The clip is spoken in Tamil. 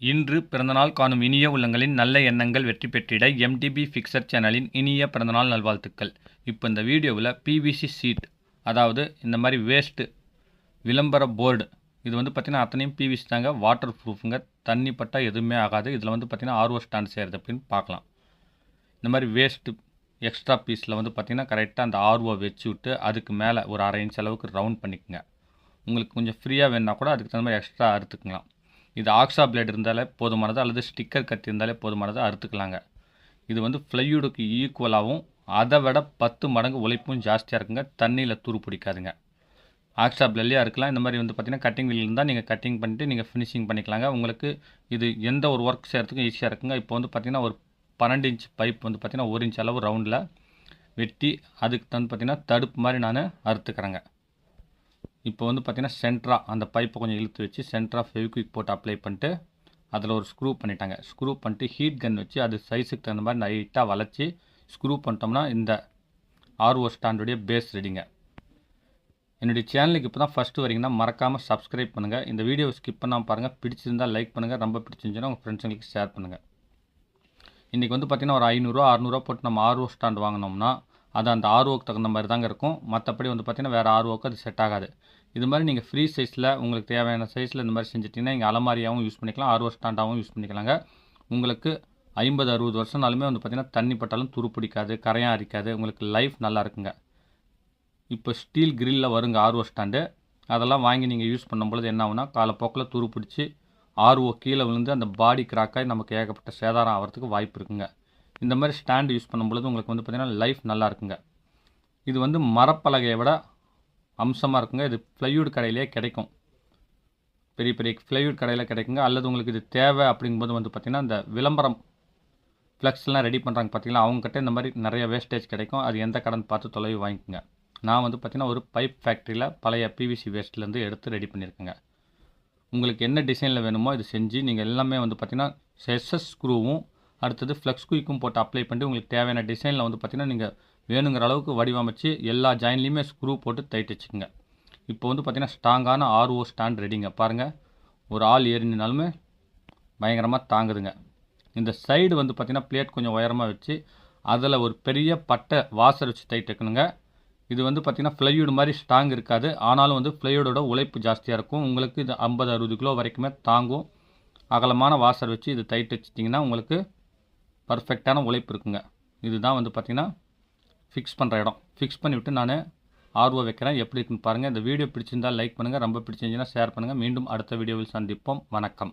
இன்று பிறந்தநாள் காணும் இனிய உள்ளங்களின் நல்ல எண்ணங்கள் வெற்றி பெற்றிட எம்டிபி ஃபிக்சர் சேனலின் இனிய பிறந்தநாள் நல்வாழ்த்துக்கள். இப்போ இந்த வீடியோவில் பிவிசி சீட் அதாவது இந்த மாதிரி வேஸ்ட்டு விளம்பர போர்டு இது வந்து பார்த்திங்கன்னா அத்தனையும் பிவிசி தாங்க. வாட்டர் ப்ரூஃபுங்க தண்ணி பட்டால் எதுவுமே ஆகாது. இதில் வந்து பார்த்திங்கன்னா ஆர்ஓ ஸ்டாண்ட் செய்கிறது அப்படின்னு பார்க்கலாம். இந்த மாதிரி வேஸ்ட்டு எக்ஸ்ட்ரா பீஸில் வந்து பார்த்திங்கன்னா கரெக்டாக அந்த ஆர்ஓ வச்சு விட்டு அதுக்கு மேலே ஒரு அரை இன்ச் அளவுக்கு ரவுண்ட் பண்ணிக்கோங்க. உங்களுக்கு கொஞ்சம் ஃப்ரீயாக வேணுன்னா கூட அதுக்கு தகுந்த மாதிரி எக்ஸ்ட்ரா அறுத்துக்கலாம். இது ஆக்ஸா பிளேட் இருந்தாலே போதுமானது அல்லது ஸ்டிக்கர் கத்தி இருந்தாலே போதுமானது அறுத்துக்கலாங்க. இது வந்து ஃப்ளைவுடுக்கு ஈக்குவலாகவும் அதை விட பத்து மடங்கு உழைப்பும் ஜாஸ்தியாக இருக்குங்க. தண்ணியில் துரு பிடிக்காதுங்க. ஆக்ஸா பிளேட்லேயே இருக்கலாம் இந்த மாதிரி வந்து பார்த்திங்கன்னா கட்டிங் வீல் இருந்தால் நீங்கள் கட்டிங் பண்ணிட்டு நீங்கள் ஃபினிஷிங் பண்ணிக்கலாங்க. உங்களுக்கு இது எந்த ஒரு ஒர்க் செய்கிறதுக்கும் ஈஸியாக இருக்குங்க. இப்போ வந்து பார்த்திங்கன்னா ஒரு பன்னெண்டு இன்ச் பைப் வந்து பார்த்திங்கன்னா ஒரு இன்ச் அளவு ரவுண்டில் வெட்டி அதுக்கு தந்து பார்த்திங்கன்னா தடுப்பு மாதிரி நான் அறுத்துக்கிறேங்க. இப்போ வந்து பார்த்திங்கன்னா சென்ட்ராக அந்த பைப்பை கொஞ்சம் இழுத்து வச்சு சென்ட்ராக ஃபெவிக்விக் போட்டு அப்ளை பண்ணிட்டு அதில் ஒரு ஸ்க்ரூ பண்ணிட்டாங்க. ஸ்க்ரூ பண்ணிட்டு ஹீட் கன் வச்சு அது சைஸுக்கு தகுந்த மாதிரி நைட்டாக வளைச்சி ஸ்க்ரூ பண்ணிட்டோம்னா இந்த ஆர்ஓ ஸ்டாண்டுடைய பேஸ் ரெடிங்க என்னுடைய சேனலுக்கு இப்போ தான் ஃபஸ்ட்டு வரீங்கன்னா மறக்காமல் சப்ஸ்கிரைப் பண்ணுங்கள் இந்த வீடியோ ஸ்கிப் பண்ணாமல் பாருங்கள் பிடிச்சிருந்தால் லைக் பண்ணுங்கள் ரொம்ப பிடிச்சிருந்துச்சுன்னா உங்கள் ஃப்ரெண்ட்ஸுங்களுக்கு ஷேர் பண்ணுங்கள் இன்றைக்கி வந்து பார்த்திங்கன்னா ஒரு ஐநூறுரூவா அறநூறுவா போட்டு நம்ம ஆர்ஓ ஸ்டாண்ட் வாங்கினோம்னா அது அந்த ஆர்ஓக்கு தகுந்த மாதிரி தாங்க இருக்கும். மற்றபடி வந்து பார்த்திங்கன்னா வேறு ஆர்ஓக்கு அது செட் ஆகாது. இது மாதிரி நீங்கள் ஃப்ரீ சைஸில் உங்களுக்கு தேவையான சைஸில் இந்த மாதிரி செஞ்சிட்டிங்கன்னா இங்கே அலமாரியாகவும் யூஸ் பண்ணிக்கலாம். ஆர்ஓ ஸ்டாண்டாகவும் யூஸ் பண்ணிக்கலாங்க. உங்களுக்கு ஐம்பது அறுபது வருஷம்னாலுமே வந்து பார்த்திங்கன்னா தண்ணி பட்டாலும் துரு பிடிக்காது கரையான் அரிக்காது. உங்களுக்கு லைஃப் நல்லா இருக்குங்க. இப்போ ஸ்டீல் கிரில்லில் வருங்க ஆர்ஓ ஸ்டாண்டு அதெல்லாம் வாங்கி நீங்கள் யூஸ் பண்ணும்பொழுது என்ன ஆகுனா காலப்போக்கில் துரு பிடிச்சி ஆர்ஓ கீழே விழுந்து அந்த பாடி கிராக்காகி நமக்கு ஏகப்பட்ட சேதாரம் ஆகிறதுக்கு வாய்ப்பு இருக்குங்க. இந்த மாதிரி ஸ்டாண்டு யூஸ் பண்ணும்பொழுது உங்களுக்கு வந்து பார்த்திங்கன்னா லைஃப் நல்லா இருக்குங்க. இது வந்து மரப்பலகையை விட அம்சமாக இருக்குங்க. இது ஃப்ளைவுட் கடையிலே கிடைக்கும். பெரிய பெரிய ஃப்ளைவுட் கடையில் கிடைக்குங்க. அல்லது உங்களுக்கு இது தேவை அப்படிங்கும்போது வந்து பார்த்திங்கன்னா இந்த விளம்பரம் ஃப்ளெக்ஸ்லாம் ரெடி பண்ணுறாங்க பார்த்தீங்களா? அவங்ககிட்ட இந்த மாதிரி நிறைய வேஸ்டேஜ் கிடைக்கும். அது எந்த கடன் பார்த்து தொலைவி வாங்கிக்கோங்க. நான் வந்து பார்த்திங்கன்னா ஒரு பைப் ஃபேக்ட்ரியில் பழைய பிவிசி வேஸ்ட்லேருந்து எடுத்து ரெடி பண்ணியிருக்கேங்க. உங்களுக்கு என்ன டிசைனில் வேணுமோ இது செஞ்சு நீங்கள் எல்லாமே வந்து பார்த்திங்கன்னா செஸ்எஸ் ஸ்க்ரூவும் அடுத்தது ஃப்ளெக்ஸ் குயிக்கும் போட்டு அப்ளை பண்ணி உங்களுக்கு தேவையான டிசைனில் வந்து பார்த்திங்கன்னா நீங்கள் வேணுங்கிற அளவுக்கு வடிவமைச்சு எல்லா ஜாயின்லேயுமே ஸ்க்ரூ போட்டு தைட்டு வச்சுக்கோங்க. இப்போ வந்து பார்த்திங்கன்னா ஸ்ட்ராங்கான ஆர்ஓ ஸ்டாண்ட் ரெடிங்க பாருங்கள் ஒரு ஆள் ஏறினாலுமே பயங்கரமாக தாங்குதுங்க. இந்த சைடு வந்து பார்த்திங்கன்னா பிளேட் கொஞ்சம் உயரமாக வச்சு அதில் ஒரு பெரிய பட்டை வாசர் வச்சு தைட்டு வைக்கணுங்க. இது வந்து பார்த்திங்கன்னா ஃப்ளைவுட் மாதிரி ஸ்ட்ராங் இருக்காது. ஆனாலும் வந்து ஃப்ளைவுடோட உழைப்பு ஜாஸ்தியாக இருக்கும். உங்களுக்கு இது ஐம்பது அறுபது கிலோ வரைக்குமே தாங்கும். அகலமான வாசர் வச்சு இது தைட்டு வச்சிட்டிங்கன்னா உங்களுக்கு பர்ஃபெக்டான உழைப்பு இருக்குங்க. இதுதான் வந்து பார்த்திங்கன்னா ஃபிக்ஸ் பண்ணுற இடம். ஃபிக்ஸ் பண்ணிவிட்டு நான் ஆர்வம் வைக்கிறேன். எப்படி இருக்குன்னு பாருங்கள் இந்த வீடியோ பிடிச்சிருந்தால் லைக் பண்ணுங்கள் ரொம்ப பிடிச்சிருந்துச்சுன்னா ஷேர் பண்ணுங்கள் மீண்டும் அடுத்த வீடியோவில் சந்திப்போம். வணக்கம்.